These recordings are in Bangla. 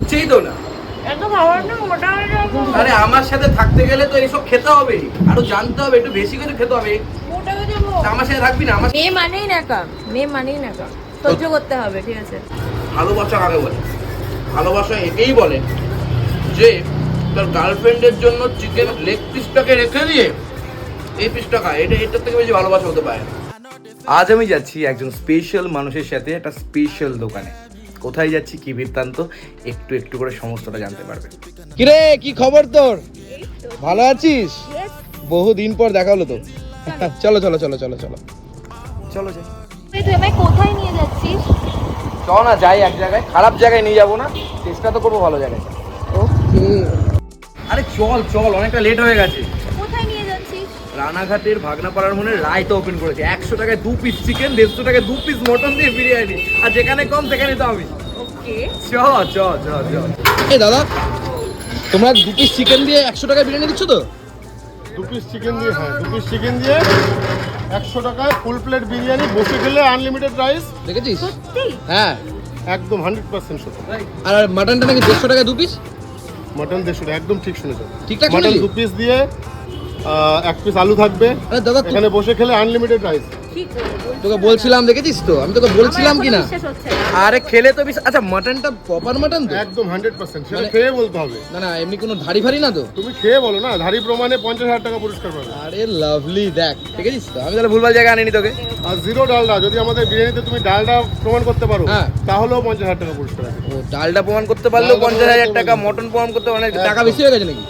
চেই তো না আরে আমার সাথে থাকতে গেলে তো এইসব খেতে হবে। আরও জানতে হবে একটু বেশি করে খেতে হবে। আমার সাথে থাকবি না আমার মেয়ে মানেই না কাম মেয়ে মানেই না কাম। সহ্য করতে হবে ঠিক আছে? ভালোবাসা কাকে বলে? ভালোবাসা একেই বলে যে তার গার্লফ্রেন্ডের জন্য চিকেন লেগ পিসটাকে রেখে দিয়ে এই পিসটা খায় এটা এটার থেকে বেশি ভালোবাসা হতে পারে আজ আমি যাচ্ছি একজন স্পেশাল মানুষের সাথে একটা স্পেশাল দোকানে। কোথায় যাচ্ছি কি বৃত্তান্ত একটু একটু করে সমস্তটা জানতে পারবে। কিরে কি খবর তোর? ভালো আছিস? বহু দিন পর দেখা হলো তো। চলো। চলো চলো চলো চলো চলো। যাই। তুই আমায় কোথায় নিয়ে যাচ্ছিস? চল না যাই এক জায়গায়। খারাপ জায়গায় নিয়ে যাব না। চেষ্টা তো করব ভালো জায়গায়। ওকে আরে চল চল অনেকটা লেট হয়ে গেছে। রানাঘাটের ভাগনাপাড়ার মনে রায়তা ওপেন করেছে। একশো টাকায় দু পিস চিকেন দেড়শো টাকায় দু পিস মটন দিয়ে বিরিয়ানি। আর যেখানে কম সেখানে তো আমি। ওকে। চ চ চ চ। এই দাদা তোমরা দু পিস চিকেন দিয়ে একশো টাকা বিরিয়ানি দিচ্ছ তো? দু পিস চিকেন দিয়ে হ্যাঁ দু পিস চিকেন দিয়ে একশো টাকায় ফুল প্লেট বিরিয়ানি বসে খেলে আনলিমিটেড রাইস দেখেছিস? হ্যাঁ। একদম হান্ড্রেড পার্সেন্ট সত্য। আর মাটনটা নাকি দেড়শো টাকা দু পিস মটন দেড়শো টাকা একদম ঠিক শুনেছো। ঠিকঠাক মটন দু পিস দিয়ে এক পিস আলু থাকবে। আরে দাদা এখানে বসে খেলে আনলিমিটেড রাইস তোকে বলছিলাম দেখেছিস তো? আমি তোকে বলছিলাম আমার কি না এখনও বিশ্বাস হচ্ছে না। আরে খেলে তো বিশ- আচ্ছা মাটনটা প্রপার মাটন তো? একদম হান্ড্রেড পার্সেন্ট সেটা মানে- খেয়ে বলতে হবে। না না এমনি কোনো ধারি ফারি না তো? তুমি খেয়ে বলো না ধারি প্রমাণে পঞ্চাশ হাজার টাকা পুরস্কার পাবে। আরে লাভলি দেখ দেখেছিস তো আমি তাহলে ভুলভাল জায়গায় আনিনি তোকে। আর জিরো ডালডা যদি আমাদের বিরিয়ানিতে তুমি ডালডা প্রমাণ করতে পারো হ্যাঁ। তাহলেও পঞ্চাশ হাজার টাকা পুরস্কার আছে। ও ডালটা প্রমাণ করতে পারলেও ডালটা পঞ্চাশ হাজার প্রমাণ টাকা করতে মটন প্রমাণ করতে অনেক টাকা বেশি হয়ে গেছে নাকি?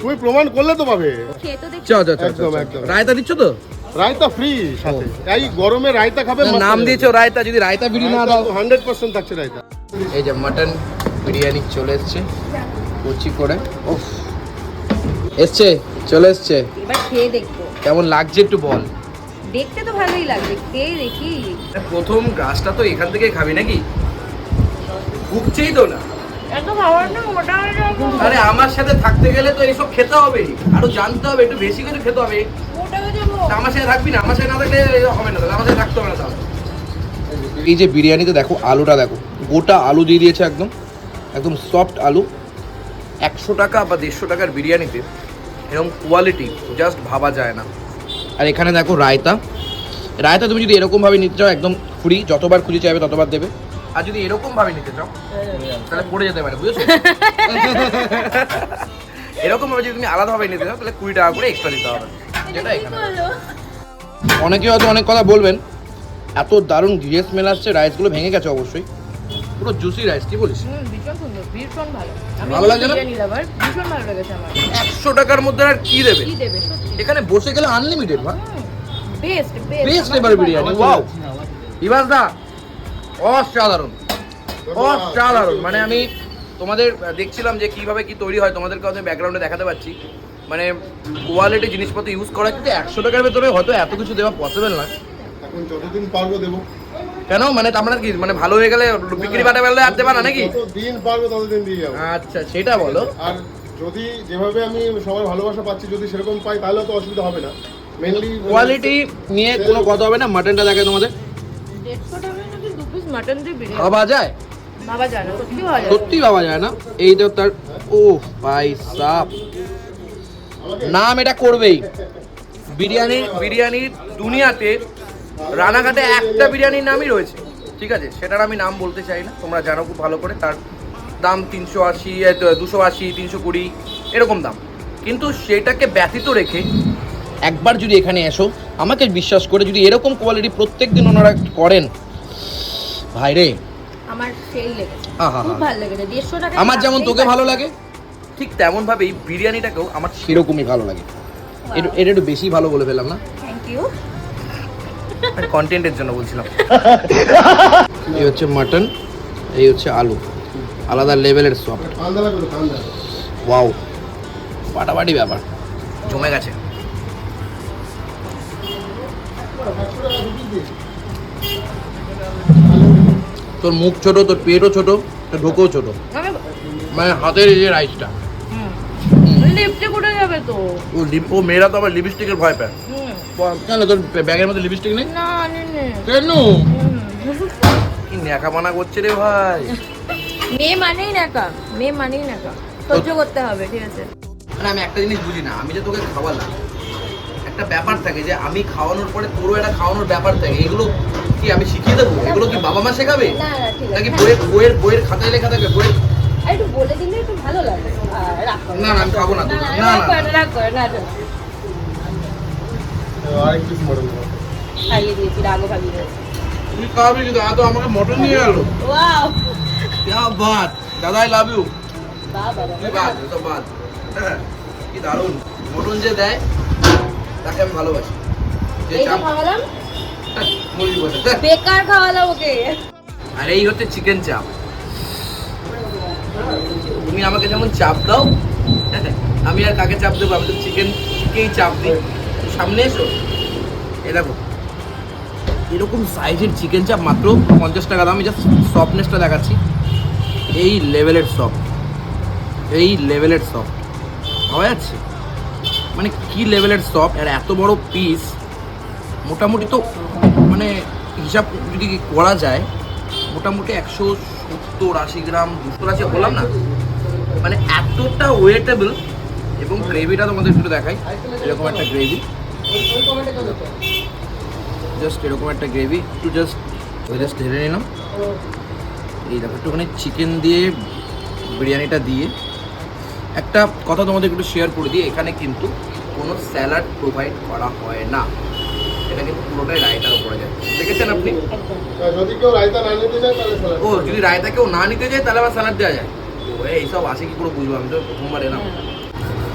তুমি প্রমাণ করলে তো পাবে। খেয়ে তো দেখি। চ চ চ, চ একদম। রায়তা দিচ্ছ তো? রায়তা ফ্রি সাথে। এই গরমে রায়তা খাবে নাম দিয়েছ রায়তা যদি রায়তা বিরিয়ানি না দাও। হান্ড্রেড পার্সেন্ট থাকছে রায়তা। এই যে মাটন বিরিয়ানি চলে এসছে। কুচি করে। উফ। এসছে চলে এসছে। এবার খেয়ে দেখব। কেমন লাগছে একটু বল। দেখতে তো ভালোই লাগছে খেয়ে দেখি। প্রথম গ্রাসটা তো এখান থেকে খাবি নাকি? ভুগছেই তো না। আরে আমার সাথে থাকতে গেলে তো এইসব খেতে হবে। আরও জানতে হবে একটু বেশি করে খেতে হবে। আমার সাথে থাকবি না? আমার সাথে না থাকলে হবে না আমার সাথে থাকতে হবে না তাহলে। এই যে বিরিয়ানিতে দেখো আলুটা দেখো। গোটা আলু দিয়ে দিয়েছে একদম। একদম সফট আলু। একশো টাকা বা দেড়শো টাকার বিরিয়ানিতে এরকম কোয়ালিটি জাস্ট ভাবা যায় না। আর এখানে দেখো রায়তা। রায়তা তুমি যদি এরকম ভাবে নিতে চাও একদম ফ্রি যতবার খুঁজে চাইবে ততবার দেবে। আর যদি এরকম ভাবে নিতে চাও তাহলে পড়ে যেতে পারে বুঝেছ? এরকম ভাবে যদি তুমি আলাদা ভাবে নিতে চাও তাহলে কুড়ি টাকা করে এক্সট্রা দিতে হবে। যেটা এখানে অনেকে হয়তো অনেক কথা বলবেন এত দারুণ ঘিয়ে স্মেল আসছে রাইসগুলো ভেঙে গেছে অবশ্যই। পুরো জুসি রাইস কি বলিস? ভীষণ সুন্দর ভীষণ ভালো। লাগছে না? ভীষণ ভালো লেগেছে আমার। একশো টাকার মধ্যে আর কি দেবে? কি দেবে এখানে বসে গেলে আনলিমিটেড ভাই বেস্ট বেস্ট বেস্ট এবার বিরিয়ানি ওয়াও ইবাস দা অসাধারণ। অসাধারণ। মানে আমি তোমাদের দেখছিলাম যে কীভাবে কি তৈরি হয় তোমাদেরকে আমি ব্যাকগ্রাউন্ডে দেখাতে পাচ্ছি। মানে কোয়ালিটি জিনিসপত্র ইউজ করা কিন্তু একশো টাকার ভেতরে হয়তো এত কিছু দেওয়া পসিবল নয় এখন যতদিন পারব দেবো। কেন? মানে আপনার কি? মানে ভালো হয়ে গেলে বিক্রি বাটা বেলা আর দেবা না নাকি? দিন পারব ততদিন দিয়ে যাব। আচ্ছা সেটা বলো। আর যদি যেভাবে আমি সবার ভালোবাসা পাচ্ছি যদি সেরকম পাই তাহলে তো অসুবিধা হবে না। মেনলি কোয়ালিটি নিয়ে কোনো কথা হবে না? মাটনটা দেখে তোমাদের। মাটন দিয়ে বিরিয়ানি। ভাবা যায়? ভাবা যায় না সত্যি ভাবা যায় সত্যি ভাবা যায় না? এই তো তার ও ভাই সাপ নাম এটা করবেই। বিরিয়ানি বিরিয়ানির দুনিয়াতে রানাঘাটে একটা বিরিয়ানির নামই রয়েছে। ঠিক আছে সেটার আমি নাম বলতে চাই না। তোমরা জানো খুব ভালো করে তার দাম তিনশো আশি দুশো আশি তিনশো কুড়ি এরকম দাম। কিন্তু সেটাকে ব্যতীত রেখে একবার যদি এখানে এসো আমাকে বিশ্বাস করে যদি এরকম কোয়ালিটি প্রত্যেক দিন ওনারা করেন ভাই রে। আমার সেই লেগেছে। খুব ভালো লেগেছে। দেড়শো টাকা আমার যেমন তোকে ভালো লাগে ঠিক তেমন তেমনভাবেই বিরিয়ানিটাকেও আমার সেরকমই ভালো লাগে। এটা এটা একটু বেশি ভালো বলে ফেললাম না? থ্যাংক ইউ কন্টেন্টের জন্য বলছিলাম। এই হচ্ছে মাটন এই হচ্ছে আলু। আলাদা লেভেলের ঠান্ডা ওয়াও পাটাপাটি ব্যাপার। জমে গেছে। তোর মুখ ছোট তোর পেটও ছোট তোর ঢোকও ছোট। মানে হাতের এই যে রাইসটা উঠে যাবে তো? ও লিপ- ও মেয়েরা তো আবার লিপস্টিকের ভয় পায়। কেন তোর ব্যাগের মধ্যে লিপস্টিক নেই? না কেন? করছে রে ভাই? মেয়ে মানেই না কা মেয়ে মানেই সহ্য করতে হবে ঠিক আছে? মানে আমি একটা জিনিস বুঝি না আমি যে তোকে খাওয়ালাম একটা ব্যাপার থাকে যে আমি খাওয়ানোর পরে তোরও একটা খাওয়ানোর ব্যাপার থাকে এগুলো কি আমি শিখিয়ে দেবো এগুলো কি বাবা মা শেখাবে না না ঠিক আছে নাকি বইয়ের বইয়ের বইয়ের খাতায় লেখা থাকবে বইয়ের আর একটু বলে দিলে একটু ভালো লাগে আর রাগ করো না, না, আমি খাবো না তো। না না, রাগ না, করো না, রাগ করো না না। আরেক পিস মটন খাইয়ে দিয়েছি রাগও ভাবিয়ে দিয়েছি তুই খাওয়াবি কিন্তু আ তো আমাকে মটন নিয়ে গেল ওয়াও क्या बात দাদা আই লাভ ইউ বাবা তুই বাদ সব বাদ হ্যাঁ, কি দারুণ মটন যে দেয় তাকে আমি ভালোবাসি যে এই তো চাপ খাওয়ালাম মুরগি বসে দেখ। বেকার খাওয়ালাম ওকে। আর এই হচ্ছে চিকেন চাপ। তুমি আমাকে যেমন চাপ দাও আমি আর কাকে চাপ দেবো? আমি তো চিকেনকেই চাপ দিই। সামনে এসো। এ দেখো এরকম সাইজের চিকেন চাপ মাত্র পঞ্চাশ টাকা দাম। আমি জাস্ট সফটনেসটা দেখাচ্ছি। এই লেভেলের সফট এই লেভেলের সফট পাওয়া যাচ্ছে? মানে কি লেভেলের সফট আর এত বড় পিস মোটামুটি তো মানে হিসাব যদি করা যায়, মোটামুটি একশো সত্তর আশি গ্রাম, দুশো আশি বললাম না? মানে এতটা ওয়েটেবল এবং গ্রেভিটা তোমাদের একটু দেখাই। এরকম একটা গ্রেভি জাস্ট এরকম একটা গ্রেভি একটু জাস্ট জাস্ট ঢেলে নিলাম। এই দেখো, একটুখানি চিকেন দিয়ে বিরিয়ানিটা দিয়ে। একটা কথা তোমাদের একটু শেয়ার করে দিই, এখানে কিন্তু কোনো স্যালাড প্রোভাইড করা হয় না। এটা কিন্তু পুরোটাই রায়তার উপরে যায়। দেখেছেন আপনি? যদি কেউ রায়তা না নিতে চায় তাহলে ও যদি রায়তা কেউ না নিতে যায় তাহলে আবার স্যালাড দেওয়া যায়। ও এইসব আসে কি করে বুঝব আমি তো? প্রথমবার এলাম।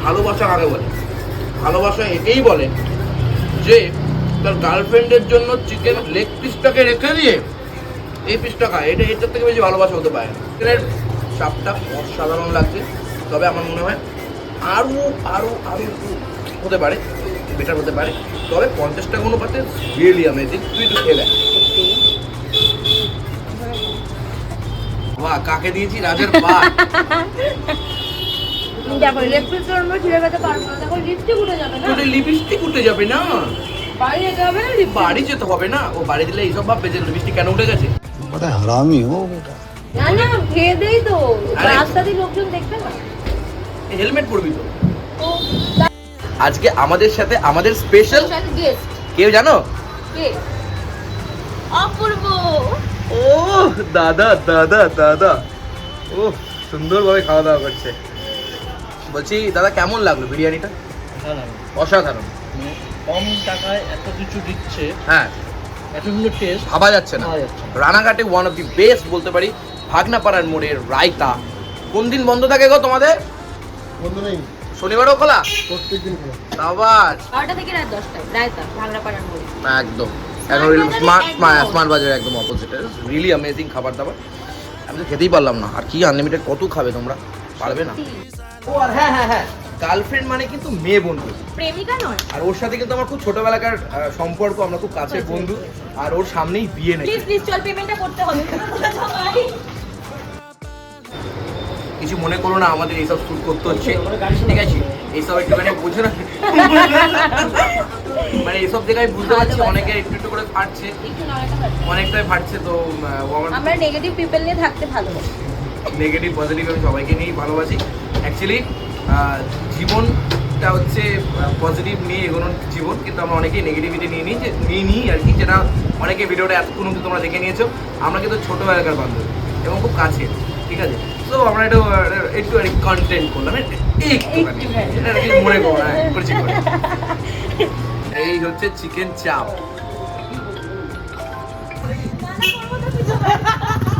ভালোবাসা কাকে বলে? ভালোবাসা একেই বলে যে তার গার্লফ্রেন্ডের জন্য চিকেন লেগ পিসটাকে রেখে দিয়ে এই পিসটা খায়। এটা এটার থেকে বেশি ভালোবাসা হতে পারে চিকেনের চাপটা অসাধারণ লাগছে। তবে আমার মনে হয় আরও আরও আরও হতে পারে। বেটার হতে পারে। তবে পঞ্চাশটা অনুপাতে রিয়েলি আমেজিং তুই একটু খেয়ে বাহ কাকে দিয়েছি? রাজার পা লিপস্টিক উঠে যাবে না? বাড়ি যেতে হবে না ও বাড়ি দিলে ভাববে যে কেন ও না খেয়ে দেই তো। লোকজন হেলমেট পরবি তো আজকে আমাদের সাথে আমাদের স্পেশাল কেউ জানো? অপূর্ব। ও দাদা দাদা দাদা। ও সুন্দরভাবে খাওয়া দাওয়া করছে। বলছি দাদা কেমন লাগল বিরিয়ানিটা? অসাধারণ। মানে কম টাকায় এত কিছু দিচ্ছে হ্যাঁ। এত সুন্দর টেস্ট ভাবা যাচ্ছে না। পাওয়া যাচ্ছে না। রানাঘাটে ওয়ান অফ দি বেস্ট বলতে পারি ভাগনাপাড়ার মোড়ের রায়তা। কোন দিন বন্ধ থাকে গো তোমাদের? বন্ধু নেই। শনিবারও খোলা? প্রত্যেকদিন খোলা। বারোটা থেকে রাত দশটায় রায়তা ভাঙড়া পাড়ার মোড়ে। একদম। এখন স্মার্ট স্মার্ট বাজার একদম অপোজিটে রিয়েলি অ্যামেজিং খাবার দাবার আমি তো খেতেই পারলাম না। আর কি আনলিমিটেড কত খাবে তোমরা? পারবে না। ও আর হ্যাঁ হ্যাঁ হ্যাঁ। গার্লফ্রেন্ড মানে কিন্তু মেয়ে বন্ধু। প্রেমিকা নয়। আর ওর সাথে কিন্তু আমার খুব ছোটবেলাকার সম্পর্ক আমরা খুব কাছের বন্ধু। আর ওর সামনেই বিয়ে নেই প্লিজ প্লিজ চল পেমেন্টটা করতে হবে। কিছু মনে করো না আমাদের এইসব শুট করতে হচ্ছে। ঠিক আছে? এইসব একটুখানি বুঝে না। মানে এইসব জায়গায় বুঝতে পারছি অনেকে একটু একটু করে ফাটছে। অনেকটাই ফাটছে তো আমার নেগেটিভ পিপল নিয়ে থাকতে ভালোবাসি। নেগেটিভ পজিটিভ আমি সবাইকে নিয়েই ভালোবাসি। অ্যাকচুয়ালি জীবনটা হচ্ছে পজিটিভ নিয়ে এগোনোর জীবন কিন্তু আমরা অনেকেই নেগেটিভিটি নিয়ে নিই যে নিয়ে নিই আর কি যেটা অনেকে ভিডিওটা এতক্ষণ অব্দি তোমরা দেখে নিয়েছো। আমরা কিন্তু ছোটোবেলাকার বান্ধব এবং খুব কাছে ঠিক আছে? তো আমরা একটু একটু আর কন্টেন্ট করলাম একটু আর কি মনে করো না করছি এই হচ্ছে চিকেন চাপ